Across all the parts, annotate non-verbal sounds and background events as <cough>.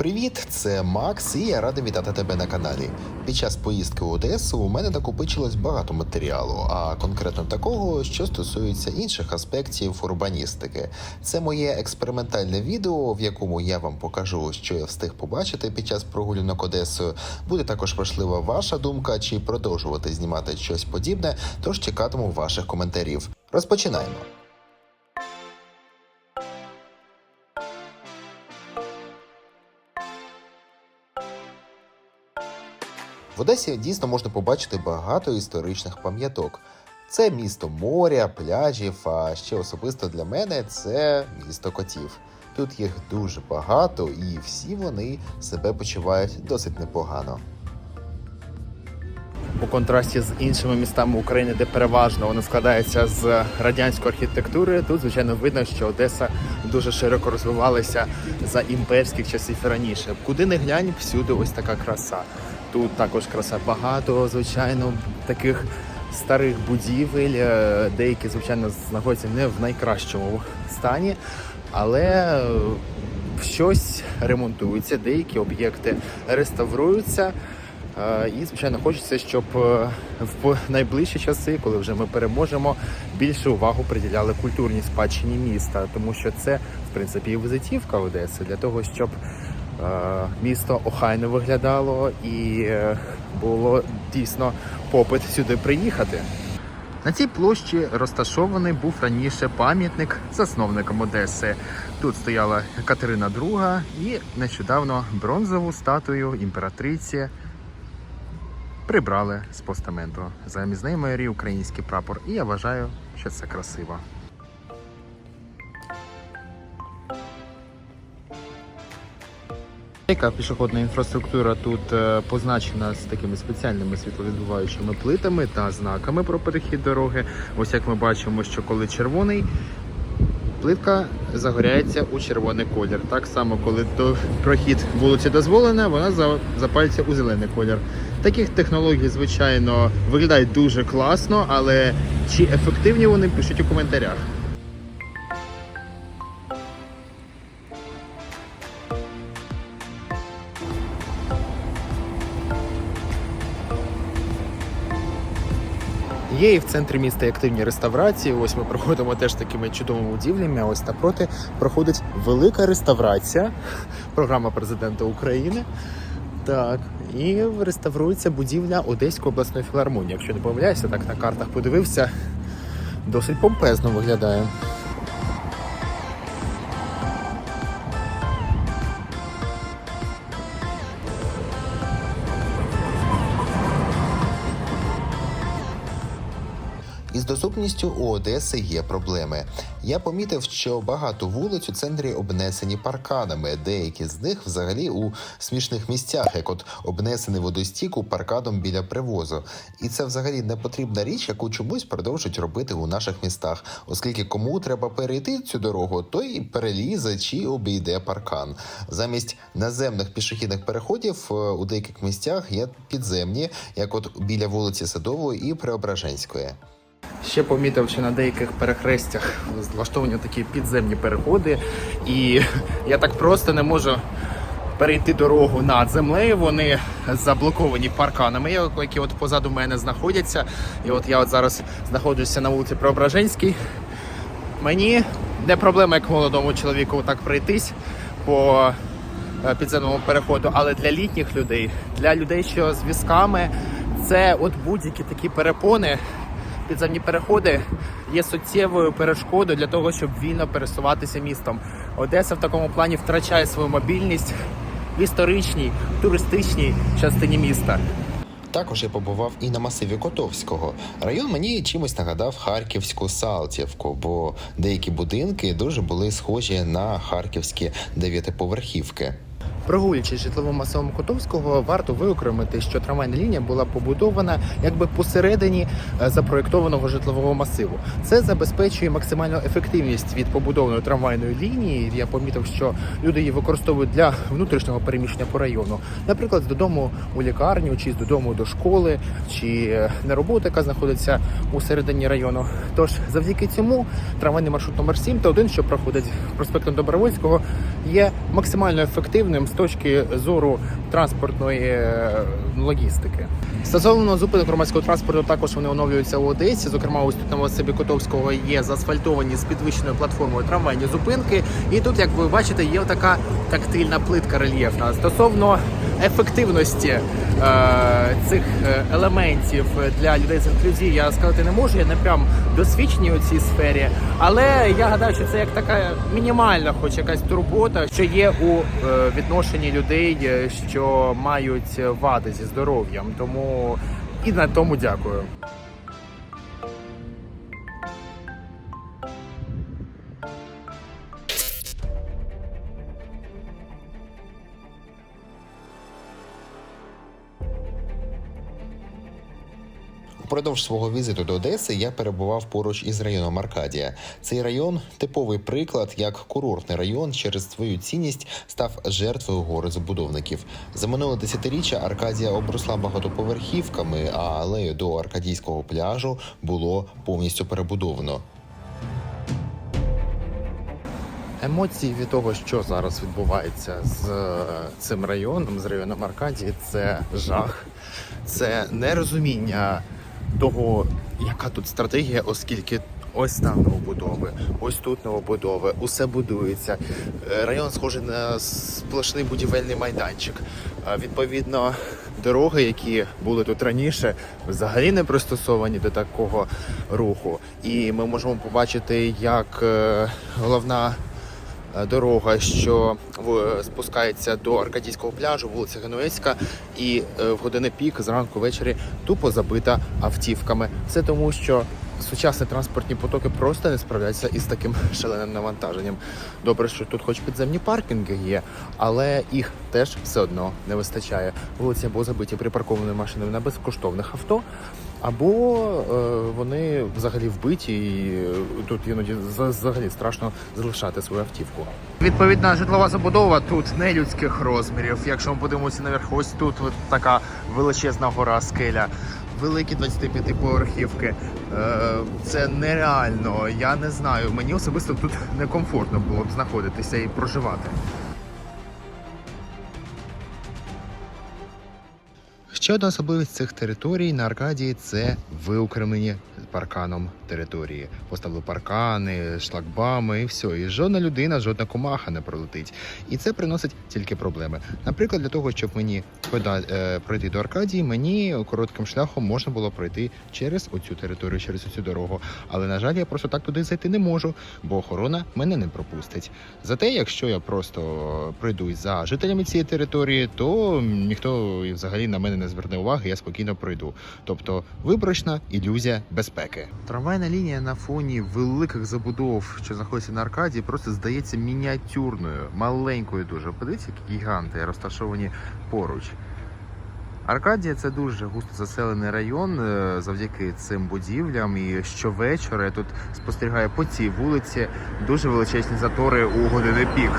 Привіт, це Макс, і я радий вітати тебе на каналі. Під час поїздки в Одесу у мене накопичилось багато матеріалу, а конкретно такого, що стосується інших аспектів урбаністики. Це моє експериментальне відео, в якому я вам покажу, що я встиг побачити під час прогулянок Одесою. Буде також важлива ваша думка, чи продовжувати знімати щось подібне. Тож чекатиму ваших коментарів. Розпочинаємо. В Одесі дійсно можна побачити багато історичних пам'яток. Це місто моря, пляжів, а ще особисто для мене це місто котів. Тут їх дуже багато, і всі вони себе почувають досить непогано. у контрасті з іншими містами України, де переважно воно складається з радянської архітектури. Тут звичайно видно, що Одеса дуже широко розвивалася за імперських часів раніше. Куди не глянь, всюди ось така краса. Тут також краса багато, звичайно, таких старих будівель. Е, Деякі, звичайно, знаходяться не в найкращому стані, але е, щось ремонтується, деякі об'єкти реставруються. Е, І, звичайно, хочеться, щоб е, в найближчі часи, коли вже ми переможемо, більше увагу приділяли культурній спадщині міста, тому що це, в принципі, і визитівка Одеси для того, щоб е, місто охайно виглядало і було дійсно попит сюди приїхати. На цій площі розташований був раніше пам'ятник засновникам Одеси. Тут стояла Катерина II і нещодавно бронзову статую імператриці прибрали з постаменту. Замість неї майорі український прапор. І я вважаю, що це красиво. Яка пішохідна інфраструктура тут е, позначена з такими спеціальними світловідбуваючими плитами та знаками про перехід дороги. Ось як ми бачимо, що коли червоний, плитка загоряється у червоний колір. Так само, коли прохід вулиці дозволена, вона за- запалюється у зелений колір. Таких технологій, звичайно, виглядають дуже класно, але чи ефективні вони пишіть у коментарях. Є і в центрі міста активні реставрації. Ось ми проходимо теж такими чудовими будівлями. Ось напроти проходить велика реставрація. Програма президента України. Так, і реставрується будівля Одеської обласної філармонії. Якщо не помиляюся, так на картах подивився. Досить помпезно виглядає. Доступністю у Одеси є проблеми. Я помітив, що багато вулиць у центрі обнесені парканами. Деякі з них взагалі у смішних місцях, як от обнесений водостіку парканом біля привозу. І це взагалі не потрібна річ, яку чомусь продовжують робити у наших містах, оскільки кому треба перейти цю дорогу, той перелізе чи обійде паркан. Замість наземних пішохідних переходів е, у деяких місцях є підземні, як от біля вулиці Садової і Преображенської. Ще помітив, що на деяких перехрестях влаштовані такі підземні переходи, і я так просто не можу перейти дорогу над землею. Вони заблоковані парканами, які от позаду мене знаходяться. І от я от зараз знаходжуся на вулиці Преображенській. Мені не проблема, як молодому чоловіку, так пройтись по е, підземному переходу, але для літніх людей, для людей, що з візками, це от будь-які такі перепони, підземні переходи є суттєвою перешкодою для того, щоб вільно пересуватися містом. Одеса в такому плані втрачає свою мобільність в історичній, туристичній частині міста. Також я побував і на масиві Котовського. Район мені чимось нагадав харківську Салтівку, бо деякі будинки дуже були схожі на харківські дев'ятиповерхівки. Прогулюючись житловим масивом Котовського, варто виокремити, що трамвайна лінія була побудована якби посередині е, запроєктованого житлового масиву. Це забезпечує максимальну ефективність від побудованої трамвайної лінії. Я помітив, що люди її використовують для внутрішнього переміщення по району, наприклад, додому у лікарню, чи додому до школи, чи е, на роботу, яка знаходиться у середині району. Тож завдяки цьому трамвайний маршрут номер 7 та один, що проходить проспектом Добровольського, є максимально ефективним з точки зору транспортної е, логістики. Стосовно зупинок громадського транспорту, також вони оновлюються у Одесі. Зокрема, ось тут на Васибі Котовського є заасфальтовані з підвищеною платформою трамвайні зупинки. І тут, як ви бачите, є така тактильна плитка рельєфна. Стосовно ефективності е, цих е, елементів для людей з інклюзією, я сказати не можу. Я не прям досвідчений у цій сфері, але я гадаю, що це як така мінімальна, хоч якась турбота, що є у е, відношенні людей, е, що мають вади зі здоров'ям. Тому і на тому дякую. Упродовж свого візиту до Одеси я перебував поруч із районом Аркадія. Цей район типовий приклад, як курортний район через свою цінність став жертвою гори забудовників. За минуле десятиріччя Аркадія обросла багатоповерхівками, а алею до аркадійського пляжу було повністю перебудовано. Емоції від того, що зараз відбувається з е, цим районом, з районом Аркадії, це жах, це нерозуміння того, яка тут стратегія, оскільки ось там новобудови, ось тут новобудови, усе будується. Е, Район схожий на сплошний будівельний майданчик. Відповідно, дороги, які були тут раніше, взагалі не пристосовані до такого руху. І ми можемо побачити, як е, головна дорога, що в- спускається до Аркадійського пляжу, вулиця Генуецька, і е, в години пік зранку ввечері тупо забита автівками. Це тому, що сучасні транспортні потоки просто не справляються із таким <laughs> шаленим навантаженням. Добре, що тут хоч підземні паркінги є, але їх теж все одно не вистачає. Вулиці або забиті припаркованими машинами на безкоштовних авто. Або е, вони взагалі вбиті, і е, тут іноді взагалі страшно залишати свою автівку. Відповідна житлова забудова тут не людських розмірів. Якщо ми подивимося наверху, ось тут така величезна гора скеля. Великі 25-поверхівки. Е, Це нереально. Я не знаю. Мені особисто тут некомфортно було б знаходитися і проживати. Ще одна особливість цих територій на Аркадії це виокремлені парканом території. Поставили паркани, шлагбами і все. І жодна людина, жодна комаха не пролетить. І це приносить тільки проблеми. Наприклад, для того, щоб мені пода- е, пройти до Аркадії, мені коротким шляхом можна було пройти через оцю територію, через оцю дорогу. Але на жаль, я просто так туди зайти не можу, бо охорона мене не пропустить. Зате, якщо я просто пройдусь за жителями цієї території, то ніхто взагалі на мене не зверне уваги, я спокійно пройду. Тобто виборочна ілюзія безпеки. Трамвайна лінія на фоні великих забудов, що знаходяться на Аркадії, просто здається мініатюрною, маленькою дуже. Подивіться, які гіганти розташовані поруч. Аркадія це дуже густо заселений район е, завдяки цим будівлям. І щовечора я тут спостерігаю по цій вулиці дуже величезні затори у години пік.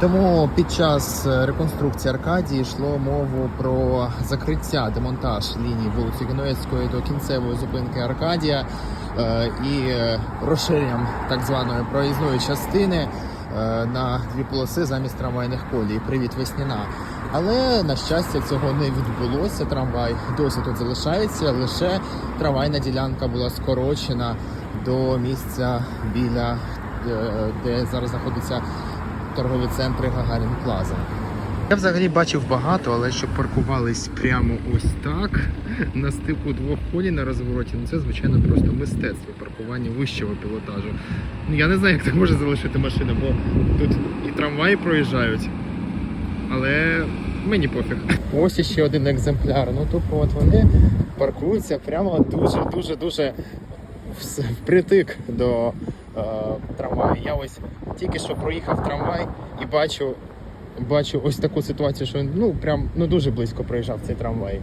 Тому під час е, реконструкції Аркадії йшло мову про закриття, демонтаж лінії вулиці Генуецької до кінцевої зупинки Аркадія е, і е, розширенням так званої проїзної частини на дві полоси замість трамвайних колій. Привіт, весняна. Але на щастя цього не відбулося. Трамвай досі тут залишається. Лише трамвайна ділянка була скорочена до місця біля де зараз знаходиться торгові центри Гагарін Плаза. Я взагалі бачив багато, але щоб паркувались прямо ось так на стику двох колій на розвороті, ну це звичайно просто мистецтво паркування вищого пілотажу. Ну я не знаю, як так може залишити машину, бо тут і трамваї проїжджають, але мені пофіг. Ось іще один екземпляр. Ну тупо от вони паркуються прямо дуже, дуже, дуже впритик до трамваю. Я ось тільки що проїхав трамвай і бачу, бачу ось таку ситуацію, що ну прям ну дуже близько проїжджав цей трамвай.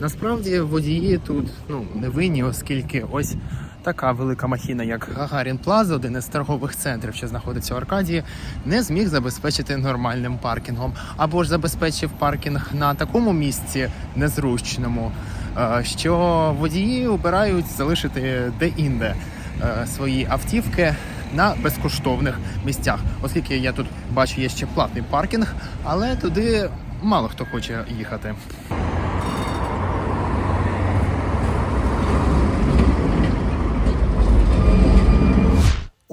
Насправді водії тут ну не винні, оскільки ось така велика махіна, як Гагарін Плаза, один із торгових центрів, що знаходиться у Аркадії, не зміг забезпечити нормальним паркінгом, або ж забезпечив паркінг на такому місці незручному, е, що водії обирають залишити де-інде е, свої автівки на безкоштовних місцях. Оскільки я тут бачу, є ще платний паркінг, але туди мало хто хоче їхати.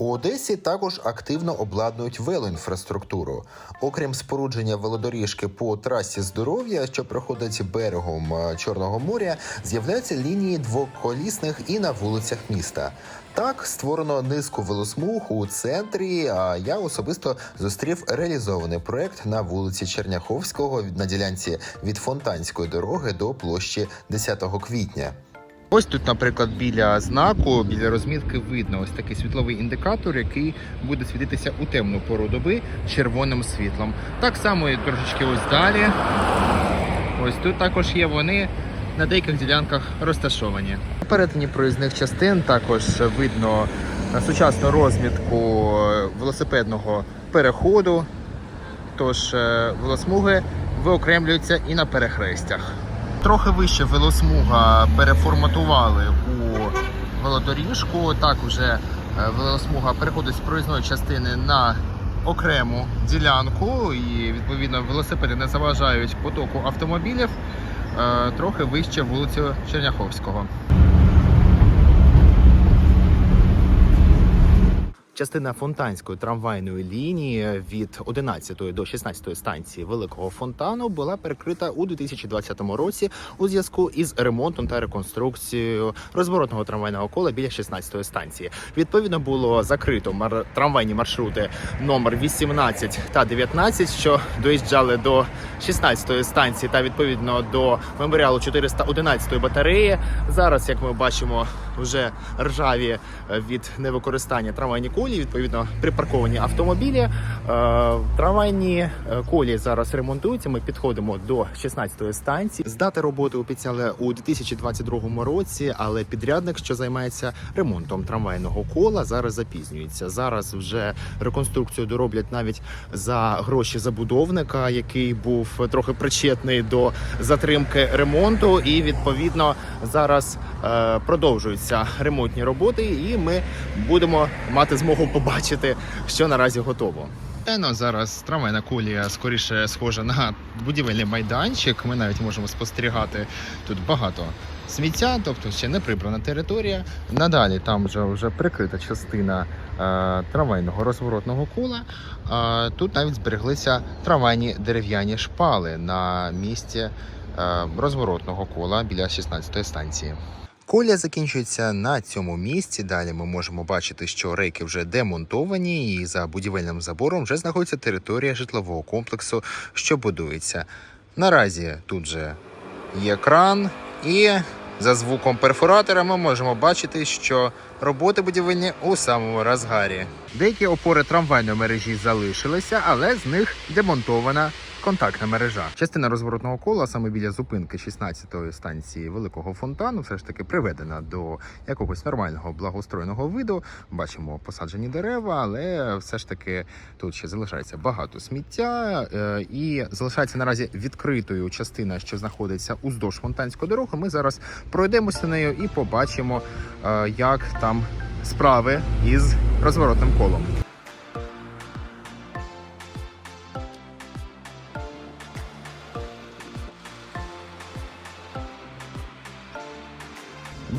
У Одесі також активно обладнують велоінфраструктуру. Окрім спорудження велодоріжки по трасі здоров'я, що проходить берегом е, Чорного моря, з'являються лінії двоколісних і на вулицях міста. Так створено низку велосмуг у центрі. А я особисто зустрів реалізований проект на вулиці Черняховського на ділянці від Фонтанської дороги до площі 10 квітня. Ось тут, наприклад, біля знаку, біля розмітки видно ось такий світловий індикатор, який буде світитися у темну пору доби червоним світлом. Так само і трошечки ось далі. Ось тут також є вони на деяких ділянках розташовані. У перетині проїзних частин також видно сучасну розмітку велосипедного переходу. Тож е, велосмуги виокремлюються і на перехрестях. Трохи вище велосмуга переформатували у велодоріжку. Так вже е, велосмуга переходить з проїзної частини на окрему ділянку, і відповідно велосипеди не заважають потоку автомобілів е, трохи вище вулицю Черняховського. Частина фонтанської трамвайної лінії від 11 до 16 станції Великого Фонтану була перекрита у 2020 році у зв'язку із ремонтом та реконструкцією розворотного трамвайного кола біля 16 станції. Відповідно було закрито мар- трамвайні маршрути номер 18 та 19, що доїжджали до 16 станції та відповідно до меморіалу 411 батареї. Зараз, як ми бачимо, вже ржаві від невикористання трамвайні колії, відповідно припарковані автомобілі. Е, Трамвайні е, колії зараз ремонтуються. Ми підходимо до 16-ї станції. Здати роботи обіцяли у 2022 році, але підрядник, що займається ремонтом трамвайного кола, зараз запізнюється. Зараз вже реконструкцію дороблять навіть за гроші забудовника, який був трохи причетний до затримки ремонту, і відповідно зараз е, продовжуються ремонтні роботи, і ми будемо мати змогу побачити, що наразі готово. Ено зараз трамвайна колія скоріше схожа на будівельний майданчик. Ми навіть можемо спостерігати тут багато сміття, тобто ще не прибрана територія. Надалі там вже, вже прикрита частина е, трамвайного розворотного кола. Е, тут навіть збереглися трамвайні дерев'яні шпали на місці е, розворотного кола біля 16-ї станції. Колія закінчується на цьому місці. Далі ми можемо бачити, що рейки вже демонтовані, і за будівельним забором вже знаходиться територія житлового комплексу, що будується. Наразі тут же є кран, і за звуком перфоратора ми можемо бачити, що роботи будівельні у самому розгарі. Деякі опори трамвайної мережі залишилися, але з них демонтована контактна мережа. Частина розворотного кола саме біля зупинки 16-ї станції Великого фонтану все ж таки приведена до якогось нормального благоустроєного виду. Бачимо посаджені дерева, але все ж таки тут ще залишається багато сміття е, і залишається наразі відкритою частина, що знаходиться уздовж фонтанської дороги. Ми зараз пройдемося нею і побачимо, е, як там справи із розворотним колом.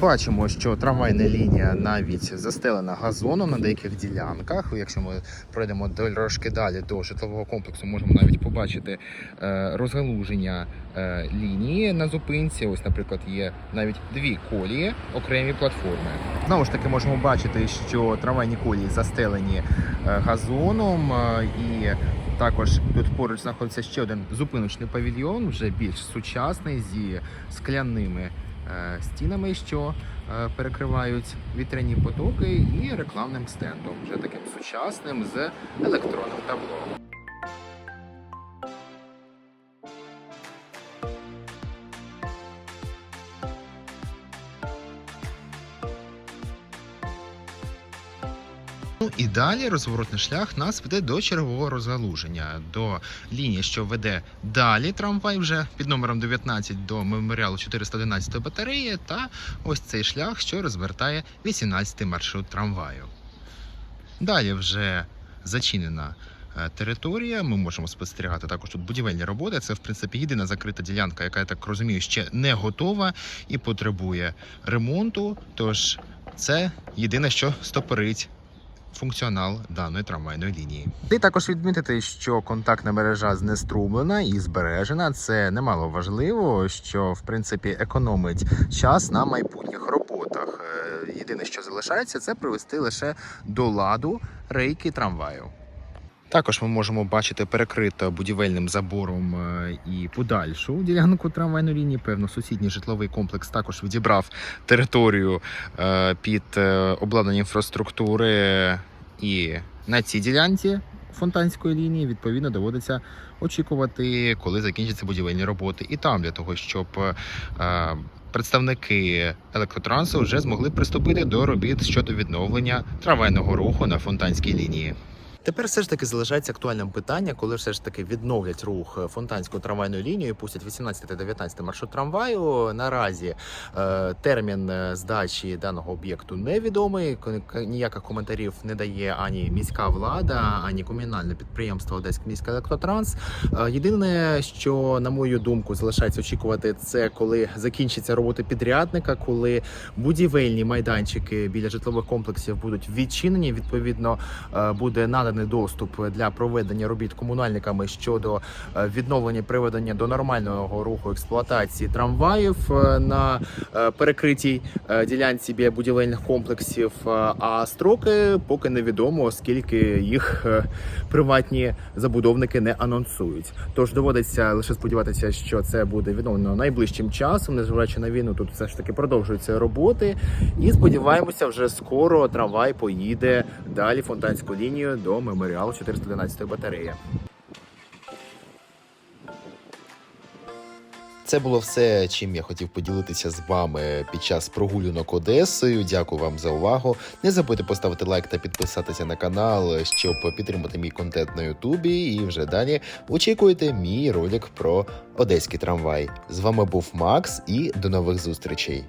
Бачимо, що трамвайна лінія навіть застелена газоном на деяких ділянках. Якщо ми пройдемо трошки далі до житлового комплексу, можемо навіть побачити е, розгалуження е, лінії на зупинці. Ось, наприклад, є навіть дві колії, окремі платформи. Знову ж таки, можемо бачити, що трамвайні колії застелені е, газоном і. Також тут поруч знаходиться ще один зупиночний павільйон, вже більш сучасний зі скляними стінами, що е, перекривають вітряні потоки, і рекламним стендом, вже таким сучасним з електронним табло. Ну і далі розворотний шлях нас веде до чергового розгалуження, до лінії, що веде далі трамвай вже під номером 19 до меморіалу 411 батареї, та ось цей шлях, що розвертає 18 маршрут трамваю. Далі вже зачинена е, територія. Ми можемо спостерігати також тут будівельні роботи. Це в принципі єдина закрита ділянка, яка я так розумію, ще не готова і потребує ремонту. Тож це єдине, що стопорить функціонал даної трамвайної лінії. І також відмітити, що контактна мережа знеструмлена і збережена. Це немало важливо, що в принципі економить час на майбутніх роботах. Е, Єдине, що залишається, це привести лише до ладу рейки трамваю. Також ми можемо бачити перекрито будівельним забором е, і подальшу ділянку трамвайної лінії. Певно, сусідній житловий комплекс також відібрав територію е, під е, обладнання інфраструктури. І на цій ділянці фонтанської лінії відповідно доводиться очікувати, коли закінчаться будівельні роботи. І там для того, щоб представники електротрансу вже змогли приступити до робіт щодо відновлення трамвайного руху на фонтанській лінії. Тепер все ж таки залишається актуальним питання, коли все ж таки відновлять рух фонтанською трамвайною лінією, пустять 18 та 19 маршрут трамваю. Наразі е, термін е, здачі даного об'єкту невідомий. Ніяких коментарів не дає ані міська влада, ані комунальне підприємство Одеський міський електротранс. Е, Єдине, що на мою думку залишається очікувати, це коли закінчиться роботи підрядника, коли будівельні майданчики біля житлових комплексів будуть відчинені. Відповідно, е, буде наданий доступ для проведення робіт комунальниками щодо е, відновлення приведення до нормального руху експлуатації трамваїв е, на е, перекритій е, ділянці біля будівельних комплексів. Е, А строки поки невідомо, оскільки їх е, приватні забудовники не анонсують. Тож доводиться лише сподіватися, що це буде відновлено найближчим часом, незважаючи на війну. Тут все ж таки продовжуються роботи. І сподіваємося, вже скоро трамвай поїде далі фонтанську лінію до меморіалу 411 батареї. Це було все, чим я хотів поділитися з вами під час прогулянок Одесою. Дякую вам за увагу. Не забудьте поставити лайк та підписатися на канал, щоб підтримати мій контент на Ютубі. І вже далі очікуйте мій ролик про одеський трамвай. З вами був Макс і до нових зустрічей.